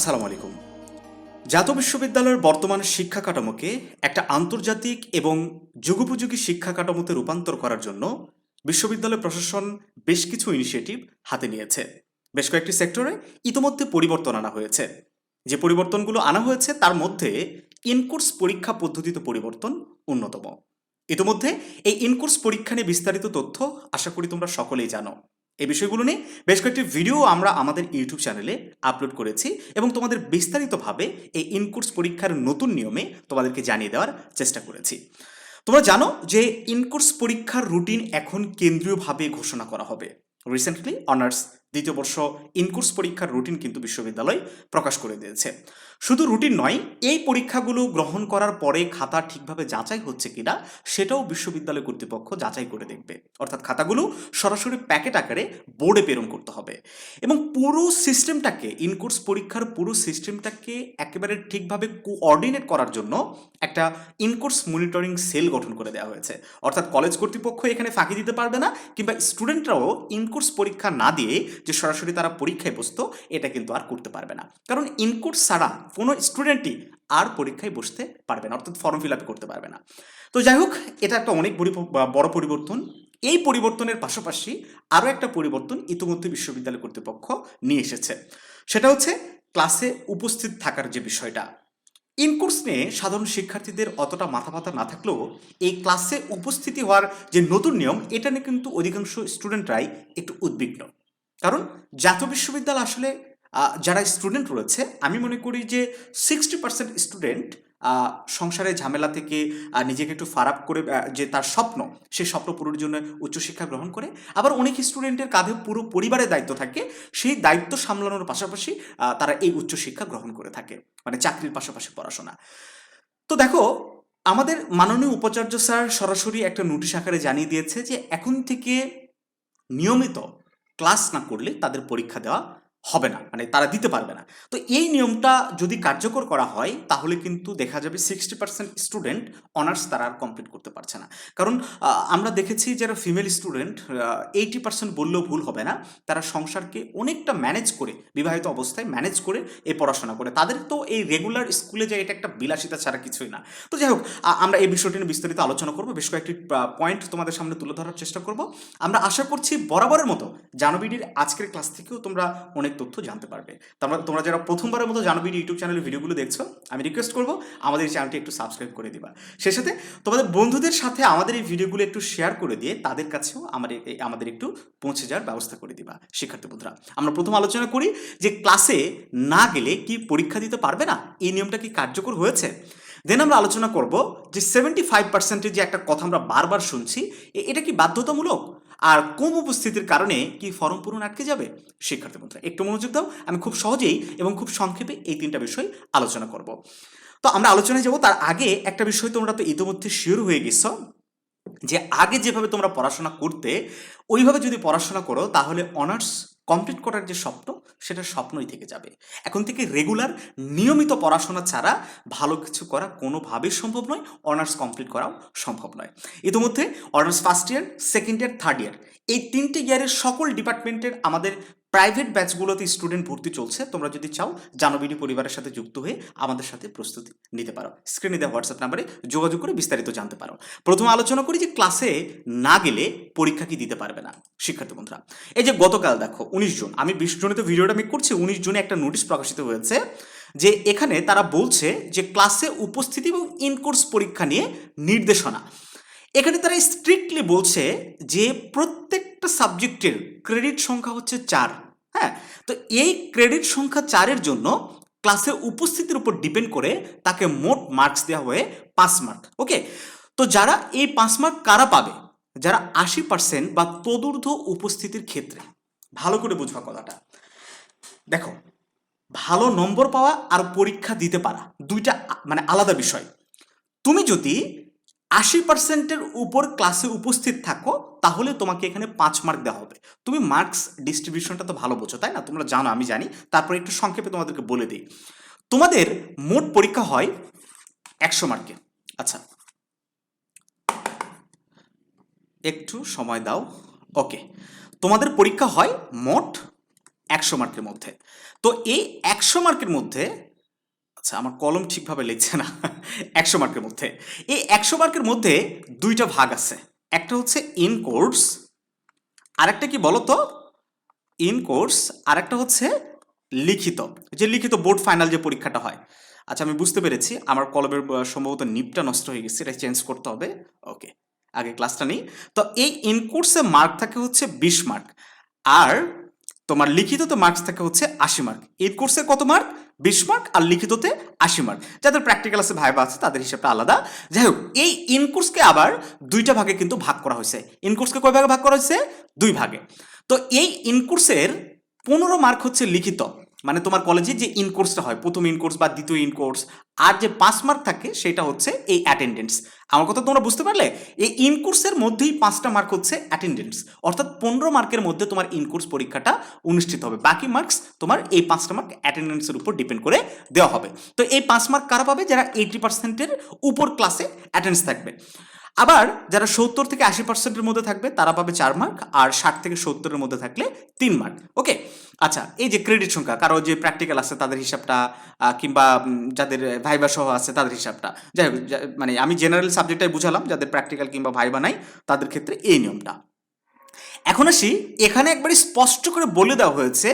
আসসালামু আলাইকুম। জাতীয় বিশ্ববিদ্যালয়ের বর্তমান শিক্ষা কাঠামোকে একটা আন্তর্জাতিক এবং যুগোপযোগী শিক্ষা কাঠামোতে রূপান্তর করার জন্য বিশ্ববিদ্যালয় প্রশাসন বেশ কিছু ইনিশিয়েটিভ হাতে নিয়েছে। বেশ কয়েকটি সেক্টরে ইতোমধ্যে পরিবর্তন আনা হয়েছে। যে পরিবর্তনগুলো আনা হয়েছে, তার মধ্যে ইনকোর্স পরীক্ষা পদ্ধতিতে পরিবর্তন অন্যতম। ইতোমধ্যে এই ইনকোর্স পরীক্ষা নিয়ে বিস্তারিত তথ্য আশা করি তোমরা সকলেই জানো। এই বিষয়গুলো নিয়ে বেশ কয়েকটি ভিডিও আমরা আমাদের ইউটিউব চ্যানেলে আপলোড করেছি এবং তোমাদের বিস্তারিতভাবে এই ইনকোর্স পরীক্ষার নতুন নিয়মে তোমাদেরকে জানিয়ে দেওয়ার চেষ্টা করেছি। তোমরা জানো যে ইনকোর্স পরীক্ষার রুটিন এখন কেন্দ্রীয়ভাবে ঘোষণা করা হবে। রিসেন্টলি অনার্স দ্বিতীয় বর্ষ ইনকোর্স পরীক্ষার রুটিন কিন্তু বিশ্ববিদ্যালয় প্রকাশ করে দিয়েছে। শুধু রুটিন নয়, এই পরীক্ষাগুলো গ্রহণ করার পরে খাতা ঠিকভাবে যাচাই হচ্ছে কিনা, সেটাও বিশ্ববিদ্যালয় কর্তৃপক্ষ যাচাই করে দেখবে। অর্থাৎ খাতাগুলো সরাসরি প্যাকেট আকারে বোর্ডে প্রেরণ করতে হবে। এবং পুরো সিস্টেমটাকে ইনকোর্স পরীক্ষার পুরো সিস্টেমটাকে একেবারে ঠিকভাবে কোঅর্ডিনেট করার জন্য একটা ইনকোর্স মনিটরিং সেল গঠন করে দেওয়া হয়েছে। অর্থাৎ কলেজ কর্তৃপক্ষ এখানে ফাঁকি দিতে পারবে না, কিংবা স্টুডেন্টরাও ইনকোর্স পরীক্ষা না দিয়ে যে সরাসরি তারা পরীক্ষায় বসতো, এটা কিন্তু আর করতে পারবে না। কারণ ইনকোর্স ছাড়া কোনো স্টুডেন্টই আর পরীক্ষায় বসতে পারবে না, অর্থাৎ ফর্ম ফিল আপ করতে পারবে না। তো যাই হোক, এটা একটা অনেক বড় পরিবর্তন। এই পরিবর্তনের পাশাপাশি আরও একটা পরিবর্তন ইতিমধ্যে বিশ্ববিদ্যালয় কর্তৃপক্ষ নিয়ে এসেছে। সেটা হচ্ছে ক্লাসে উপস্থিত থাকার যে বিষয়টা। ইনকোর্স নিয়ে সাধারণ শিক্ষার্থীদের অতটা মাথা ব্যথা না থাকলেও এই ক্লাসে উপস্থিতি হওয়ার যে নতুন নিয়ম, এটা নিয়ে কিন্তু অধিকাংশ স্টুডেন্টরাই একটু উদ্বিগ্ন। কারণ জাতীয় বিশ্ববিদ্যালয় আসলে যারা স্টুডেন্ট রয়েছে, আমি মনে করি যে সিক্সটি পার্সেন্ট স্টুডেন্ট সংসারের ঝামেলা থেকে নিজেকে একটু ফারাপ করে যে তার স্বপ্ন সেই স্বপ্ন পূরণের জন্য উচ্চশিক্ষা গ্রহণ করে। আবার অনেক স্টুডেন্টের কাঁধে পুরো পরিবারের দায়িত্ব থাকে, সেই দায়িত্ব সামলানোর পাশাপাশি তারা এই উচ্চশিক্ষা গ্রহণ করে থাকে মানে চাকরির পাশাপাশি পড়াশোনা। তো দেখো, আমাদের মাননীয় উপাচার্য স্যার সরাসরি একটা নোটিশ আকারে জানিয়ে দিয়েছে যে এখন থেকে নিয়মিত ক্লাস না করলে তাদের পরীক্ষা দেওয়া হবে না মানে তারা দিতে পারবে না। তো এই নিয়মটা যদি কার্যকর করা হয়, তাহলে কিন্তু দেখা যাবে সিক্সটি পার্সেন্ট স্টুডেন্ট অনার্স তারা আর কমপ্লিট করতে পারছে না। কারণ আমরা দেখেছি যারা ফিমেল স্টুডেন্ট এইটি পার্সেন্ট বললেও ভুল হবে না। তারা সংসারকে অনেকটা ম্যানেজ করে, বিবাহিত অবস্থায় ম্যানেজ করে এই পড়াশোনা করে। তাদের তো এই রেগুলার স্কুলে যায় এটা একটা বিলাসিতা ছাড়া কিছুই না। তো যাই হোক আমরা এই বিষয়টি নিয়ে বিস্তারিত আলোচনা করব। বেশ কয়েকটি পয়েন্ট তোমাদের সামনে তুলে ধরার চেষ্টা করব। আমরা আশা করছি বরাবরের মতো জানবিডির আজকের ক্লাস থেকেও তোমরা অনেক তথ্য জানতে পারবে। তোমরা তোমরা যারা প্রথমবারের মতো জানবিডি ইউটিউব চ্যানেলের ভিডিওগুলো দেখছ, আমি রিকোয়েস্ট করব আমাদের এই চ্যানেলটি একটু সাবস্ক্রাইব করে দিবা। সেই সাথে তোমাদের বন্ধুদের সাথে আমাদের এই ভিডিওগুলো একটু শেয়ার করে দিয়ে তাদের কাছেও আমাদের আমাদের একটু পৌঁছে যাওয়ার ব্যবস্থা করে দিবা, শিক্ষার্থী বন্ধুরা। আমরা প্রথম আলোচনা করি যে ক্লাসে না গেলে কি পরীক্ষা দিতে পারবে না? এই নিয়মটা কি কার্যকর হয়েছে? দেন আমরা আলোচনা করব যে সেভেন্টি ফাইভ পার্সেন্টের যে একটা কথা আমরা বারবার শুনছি এটা কি বাধ্যতামূলক? আর কম উপস্থিতির কারণে কি ফর্ম পূরণ আটকে যাবে? শিক্ষার্থী বন্ধুরা, একটু মনোযোগ দাও। আমি খুব সহজেই এবং খুব সংক্ষেপে এই তিনটা বিষয় আলোচনা করব। তো আমরা আলোচনায় যাব, তার আগে একটা বিষয় তোমরা তো ইতিমধ্যে শিওর হয়ে গেছ যে আগে যেভাবে তোমরা পড়াশোনা করতে, ওইভাবে যদি পড়াশোনা করো, তাহলে অনার্স কমপ্লিট করার যে স্বপ্ন, সেটা স্বপ্নই থেকে যাবে। এখন থেকে রেগুলার নিয়মিত পড়াশোনা ছাড়া ভালো কিছু করা কোনোভাবেই সম্ভব নয় অনার্স কমপ্লিট করাও সম্ভব নয়। ইতিমধ্যে honours first year second year third year এই তিনটে ইয়ারের সকল ডিপার্টমেন্টের আমাদের প্রাইভেট ব্যাচগুলোতে স্টুডেন্ট ভর্তি চলছে। তোমরা যদি চাও জানবিনী পরিবারের সাথে যুক্ত হয়ে আমাদের সাথে প্রস্তুতি নিতে পারো। স্ক্রিনে দেওয়া হোয়াটসঅ্যাপ নাম্বারে যোগাযোগ করে বিস্তারিত জানতে পারো। প্রথমে আলোচনা করি যে ক্লাসে না গেলে পরীক্ষা কি দিতে পারবে না। শিক্ষার্থী বন্ধুরা, এই যে গতকাল দেখো, উনিশ জুন, আমি বিশ জনিত ভিডিওটা মেক করছি, উনিশ জুনে একটা নোটিশ প্রকাশিত হয়েছে যে এখানে তারা বলছে যে ক্লাসে উপস্থিতি এবং ইনকোর্স পরীক্ষা নিয়ে নির্দেশনা। এখানে তারা স্ট্রিক্টলি বলছে যে প্রত্যেকটা সাবজেক্টের ক্রেডিট সংখ্যা হচ্ছে চার হ্যাঁ? তো এই ক্রেডিট সংখ্যা চারের জন্য ক্লাসে উপস্থিতির উপর ডিপেন্ড করে তাকে মোট মার্কস দেওয়া হয়ে পাঁচ মার্ক, ওকে? তো যারা এই পাঁচ মার্ক কারা পাবে? যারা আশি পার্সেন্ট বা তদূর্ধ্ব উপস্থিতির ক্ষেত্রে। ভালো করে বুঝবা কথাটা। দেখো, ভালো নম্বর পাওয়া আর পরীক্ষা দিতে পারা দুইটা মানে আলাদা বিষয়। তুমি যদি আশি পার্সেন্টের উপর ক্লাসে উপস্থিত থাকো, তাহলে তোমাকে এখানে পাঁচ মার্ক দেওয়া হবে। তুমি মার্কস ডিস্ট্রিবিউশনটা তো ভালো বোঝো, তাই না? তোমরা জানো, আমি জানি। তারপরে একটু সংক্ষেপে তোমাদেরকে বলে দিই। তোমাদের মোট পরীক্ষা হয় একশো মার্কে আচ্ছা। একটু সময় দাও। ওকে তোমাদের পরীক্ষা হয় মোট একশো মার্কের মধ্যে। তো এই একশো মার্কের মধ্যে আচ্ছা আমার কলম ঠিকভাবে লিখছে না। একশো মার্কের মধ্যে। এই একশো মার্কের মধ্যে দুইটা ভাগ আছে। একটা হচ্ছে ইন কোর্স আরেকটা কি বলো তো ইন কোর্স আরেকটা হচ্ছে লিখিত। যে লিখিত বোর্ড ফাইনাল যে পরীক্ষাটা হয়। আচ্ছা আমি বুঝতে পেরেছি। আমার কলমের সম্ভবত নিপটা নষ্ট হয়ে গেছে, এটা চেঞ্জ করতে হবে। ওকে আগে ক্লাসটা নেই। তো এই ইন কোর্সে মার্ক থাকে হচ্ছে বিশ মার্ক আর তোমার লিখিততে মার্কস থাকে হচ্ছে আশি মার্ক ইন কোর্সে কত মার্ক বিশ মার্ক আর লিখিততে আশি মার্ক যাদের প্র্যাকটিক্যাল আছে ভাইবা আছে, তাদের হিসাবটা আলাদা। যাই হোক, এই ইনকোর্সকে আবার দুইটা ভাগে কিন্তু ভাগ করা হয়েছে। ইনকোর্সকে কয় ভাগে ভাগ করা হয়েছে? দুই ভাগে। তো এই ইনকোর্সের পনেরো মার্ক হচ্ছে লিখিত। মানে তোমার কলেজে যে ইন কোর্সটা হয়, প্রথম ইন কোর্স বা দ্বিতীয় ইন কোর্স আর যে পাঁচ মার্ক থাকে সেটা হচ্ছে এই অ্যাটেন্ডেন্স আমার কথা তোমরা বুঝতে পারলে? এই ইন কোর্সের মধ্যেই পাঁচটা মার্ক হচ্ছে অ্যাটেন্ডেন্স অর্থাৎ পনেরো মার্কের মধ্যে তোমার ইন কোর্স পরীক্ষাটা অনুষ্ঠিত হবে। বাকি মার্কস তোমার এই পাঁচটা মার্ক অ্যাটেন্ডেন্সের উপর ডিপেন্ড করে দেওয়া হবে। তো এই পাঁচ মার্ক কারা পাবে? যারা এইটি পার্সেন্টের উপর ক্লাসে অ্যাটেন্ডেন্স থাকবে। আবার যারা সত্তর থেকে আশি পার্সেন্টের মধ্যে থাকবে, তারা পাবে চার মার্ক আর ষাট থেকে সত্তরের মধ্যে থাকলে তিন মার্ক ওকে আচ্ছা এই যে ক্রেডিট সংখ্যা, কারও যে প্র্যাকটিক্যাল আছে তাদের হিসাবটা কিংবা যাদের ভাইবা সহ আছে তাদের হিসাবটা। যাই হোক মানে আমি জেনারেল সাবজেক্টটাই বুঝালাম, যাদের প্র্যাকটিক্যাল কিংবা ভাইবা নাই, তাদের ক্ষেত্রে এই নিয়মটা। এখন আসি, এখানে একবারে স্পষ্ট করে বলে দেওয়া হয়েছে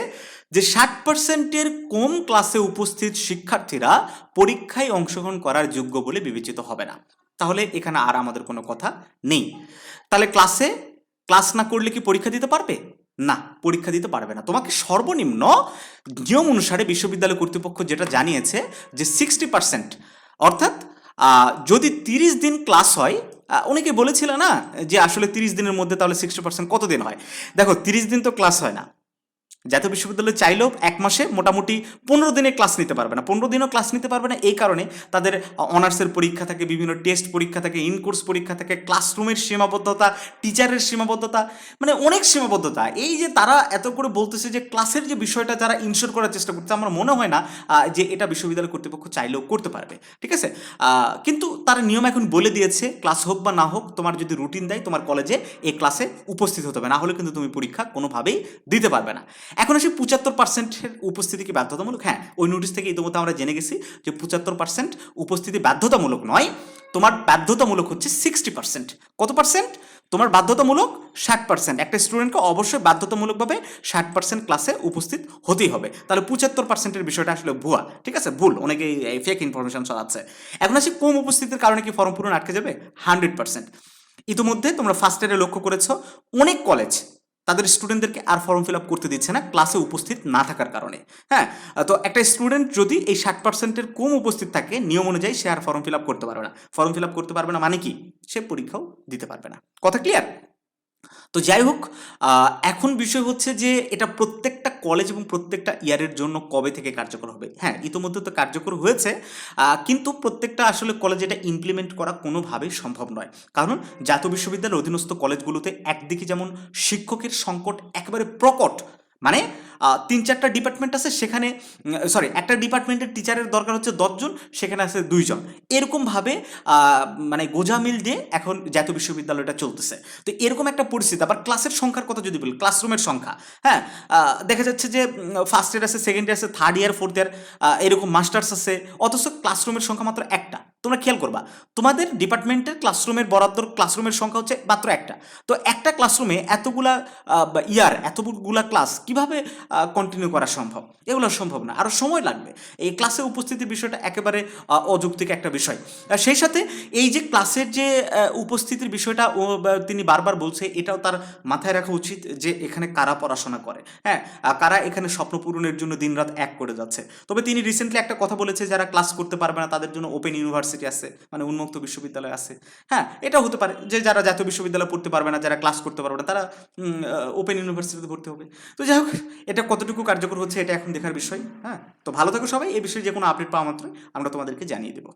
যে ষাট পার্সেন্টের কম ক্লাসে উপস্থিত শিক্ষার্থীরা পরীক্ষায় অংশগ্রহণ করার যোগ্য বলে বিবেচিত হবে না। তাহলে এখানে আর আমাদের কোনো কথা নেই। তাহলে ক্লাসে ক্লাস না করলে কি পরীক্ষা দিতে পারবে? না, পরীক্ষা দিতে পারবে না। তোমাকে সর্বনিম্ন নিয়ম অনুসারে বিশ্ববিদ্যালয় কর্তৃপক্ষ যেটা জানিয়েছে যে সিক্সটি পার্সেন্ট অর্থাৎ যদি তিরিশ দিন ক্লাস হয় অনেকে বলেছিল না যে আসলে তিরিশ দিনের মধ্যে তাহলে সিক্সটি পার্সেন্ট কত দিন হয়? দেখো, তিরিশ দিন তো ক্লাস হয় না। জাতীয় বিশ্ববিদ্যালয় চাইলেও এক মাসে মোটামুটি পনেরো দিনে ক্লাস নিতে পারবে না। পনেরো দিনও ক্লাস নিতে পারবে না। এই কারণে তাদের অনার্সের পরীক্ষা থাকে, বিভিন্ন টেস্ট পরীক্ষা থাকে ইনকোর্স পরীক্ষা থাকে ক্লাসরুমের সীমাবদ্ধতা টিচারের সীমাবদ্ধতা মানে অনেক সীমাবদ্ধতা। এই যে তারা এত করে বলতেছে যে ক্লাসের যে বিষয়টা যারা ইনশোর করার চেষ্টা করছে, আমার মনে হয় না যে এটা বিশ্ববিদ্যালয় কর্তৃপক্ষ চাইলেও করতে পারবে। ঠিক আছে? কিন্তু তারা নিয়ম এখন বলে দিয়েছে ক্লাস হোক বা না হোক, তোমার যদি রুটিন দেয়, তোমার কলেজে এই ক্লাসে উপস্থিত হতে হবে। না হলে কিন্তু তুমি পরীক্ষা কোনোভাবেই দিতে পারবে না। এখন আসি পঁচাত্তর পার্সেন্টের উপস্থিতি কি বাধ্যতামূলক। হ্যাঁ ওই নোটিশ থেকে ইতিমধ্যে আমরা জেনে গেছি যে পঁচাত্তর পার্সেন্ট উপস্থিতি বাধ্যতামূলক নয়, তোমার বাধ্যতামূলক হচ্ছে সিক্সটি পার্সেন্ট কত পার্সেন্ট তোমার বাধ্যতামূলক ষাট পার্সেন্ট একটা স্টুডেন্টকে অবশ্যই বাধ্যতামূলকভাবে ষাট পার্সেন্ট ক্লাসে উপস্থিত হতেই হবে। তাহলে পঁচাত্তর পার্সেন্টের বিষয়টা আসলে ভুয়া, ঠিক আছে? ভুল অনেকে ফেক ইনফরমেশন ছড়াচ্ছে এখন আসি কম উপস্থিতির কারণে কি ফর্ম পূরণ আটকে যাবে? হান্ড্রেড পার্সেন্ট ইতিমধ্যে তোমরা ফার্স্ট ইয়ারে লক্ষ্য করেছ, অনেক কলেজ তাদের স্টুডেন্টদেরকে আর ফর্ম ফিল আপ করতে দিচ্ছে না ক্লাসে উপস্থিত না থাকার কারণে। হ্যাঁ তো একটা স্টুডেন্ট যদি এই ষাট পার্সেন্টের কম উপস্থিত থাকে, নিয়ম অনুযায়ী সে আর ফর্ম ফিল আপ করতে পারবে না। ফর্ম ফিল আপ করতে পারবে না মানে কি? সে পরীক্ষাও দিতে পারবে না। কথা ক্লিয়ার তো যাই হোক এখন বিষয় হচ্ছে যে এটা প্রত্যেকটা কলেজ এবং প্রত্যেকটা ইয়ারের জন্য কবে থেকে কার্যকর হবে? হ্যাঁ ইতোমধ্যে তো কার্যকর হয়েছে কিন্তু প্রত্যেকটা আসলে কলেজ এটা ইমপ্লিমেন্ট করা কোনোভাবেই সম্ভব নয়। কারণ জাতীয় বিশ্ববিদ্যালয়ের অধীনস্থ কলেজগুলোতে একদিকে যেমন শিক্ষকের সংকট একেবারে প্রকট মানে তিন চারটা ডিপার্টমেন্ট আছে, সেখানে সরি একটা ডিপার্টমেন্টের টিচারের দরকার হচ্ছে দশজন, সেখানে আছে দুইজন। এরকমভাবে মানে গোজামিল দিয়ে এখন জাতীয় বিশ্ববিদ্যালয়টা চলতেছে। তো এরকম একটা পরিস্থিতি, আবার ক্লাসের সংখ্যার কথা যদি বলি ক্লাসরুমের সংখ্যা হ্যাঁ? দেখা যাচ্ছে যে ফার্স্ট ইয়ার আছে সেকেন্ড ইয়ার আছে থার্ড ইয়ার ফোর্থ ইয়ার এরকম মাস্টার্স আছে, অথচ ক্লাসরুমের সংখ্যা মাত্র একটা। তোমরা খেয়াল করবা, তোমাদের ডিপার্টমেন্টের ক্লাসরুমের বরাদ্দর ক্লাসরুমের সংখ্যা হচ্ছে মাত্র একটা। তো একটা ক্লাসরুমে এতগুলা ইয়ার এতগুলা ক্লাস কীভাবে কন্টিনিউ করা সম্ভব? এগুলো সম্ভব না। আরও সময় লাগবে। এই ক্লাসে উপস্থিতির বিষয়টা একেবারে অযৌক্তিক একটা বিষয়। সেই সাথে এই যে ক্লাসের যে উপস্থিতির বিষয়টা তিনি বারবার বলছে, এটাও তার মাথায় রাখা উচিত যে এখানে কারা পড়াশোনা করে। হ্যাঁ কারা এখানে স্বপ্ন পূরণের জন্য দিনরাত এক করে যাচ্ছে। তবে তিনি রিসেন্টলি একটা কথা বলেছে, যারা ক্লাস করতে পারবে না, তাদের জন্য ওপেন ইউনিভার্সিটি আছে মানে উন্মুক্ত বিশ্ববিদ্যালয় আছে। হ্যাঁ এটা হতে পারে যে যারা জাতীয় বিশ্ববিদ্যালয়ে পড়তে পারবে না, যারা ক্লাস করতে পারবে না, তারা ওপেন ইউনিভার্সিটিতে ভর্তি হবে। তো যাই হোক, এটা কতটুকু কার্যকর হচ্ছে, এটা এখন দেখার বিষয়। হ্যাঁ তো ভালো থাকো সবাই, এই বিষয়ে যে কোনো আপডেট পাওয়া মাত্রই আমরা তোমাদেরকে জানিয়ে দেবো।